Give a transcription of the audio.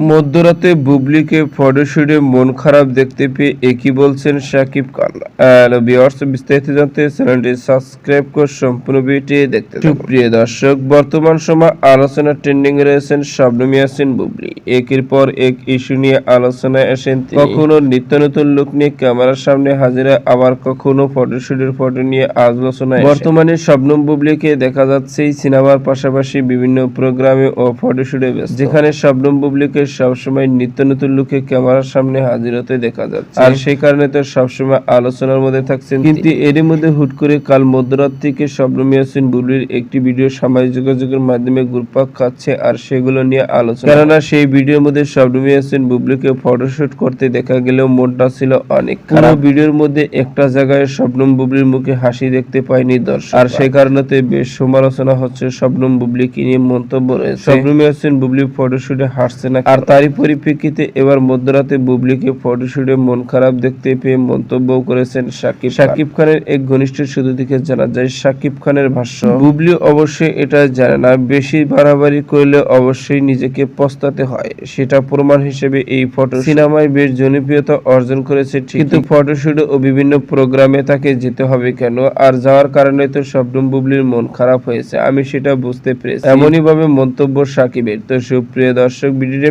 মধ্যরাতে বুবলিকে ফটোশুটে মন খারাপ দেখতে পেয়ে একই বলছেন শাকিব খান হ্যালো ভিউয়ার্স বিস্তারিত জানতে চ্যানেলটি সাবস্ক্রাইব করে সম্পূর্ণ ভিডিওটি দেখতে। সুপ্রিয় দর্শক বর্তমান সময় আলোচনা ট্রেন্ডিং রয়েছেন শবনম ইয়াসিন বুবলি একের পর এক ইস্যু নিয়ে আলোচনায় আসেন। কখনো নিত্য নতুন লুক নিয়ে ক্যামেরার সামনে হাজিরা আবার কখনো ফটোশুটের ফটো নিয়ে আলোচনায় বর্তমানে শবনম বুবলিকে দেখা যাচ্ছে সিনেমার পাশাপাশি বিভিন্ন প্রোগ্রামে ও ফটোশুটে যেখানে শবনম বুবলিকে সবসময় নিত্য নতুন লুকে ক্যামেরার সামনে হাজির হতে দেখা যাচ্ছে। আর সেই কারণে তো সবসময় আলোচনার মধ্যে থাকছেন কিন্তু এরই মধ্যে হুট করে কাল মধ্যরাত থেকে শবনম ইয়াসিন বুবলির একটি ভিডিও সামাজিক যোগাযোগের মাধ্যমে ঘুরপাক খাচ্ছে আর সেগুলো নিয়ে আলোচনা। কেননা সেই ভিডিওর মধ্যে শবনম ইয়াসিন বুবলিকে ফটোশুট করতে দেখা গেলেও মনটা ছিল অনেক খারাপ। ভিডিওর মধ্যে একটা জায়গায় শবনম বুবলির মুখে হাসি দেখতে পাইনি দর্শক। আর সেই কারণেতে বেশ সমালোচনা হচ্ছে শবনম বুবলিকে নিয়ে মন্তব্য রয়েছে। শবনম বুবলি ফটোশুটে হাসছে না। আর তারই পরিপ্রেক্ষিতে এবার মধ্যরাতে বুবলিকে ফটোশুটে মন খারাপ দেখতে পেয়ে মন্তব্য করেছেন সাকিব সাকিব খানের এক ঘনিষ্ঠ সূত্র থেকে জানা যায় সাকিব খানের ভাষ্য বুবলি অবশ্যই এটা জানে না বেশি বাড়াবাড়ি করলে অবশ্যই নিজেকে পস্তাতে হয় সেটা প্রমাণ হিসেবে এই ফটো সিনেমায় বেশ জনপ্রিয়তা অর্জন করেছে কিন্তু ফটোশুটে ও বিভিন্ন প্রোগ্রামে তাকে যেতে হবে কেন? আর যাওয়ার কারণে তো শবনম বুবলির মন খারাপ হয়েছে আমি সেটা বুঝতে পেরেছি। এমনই ভাবে মন্তব্য সাকিবের। তো সুপ্রিয় দর্শক ভিডিওটি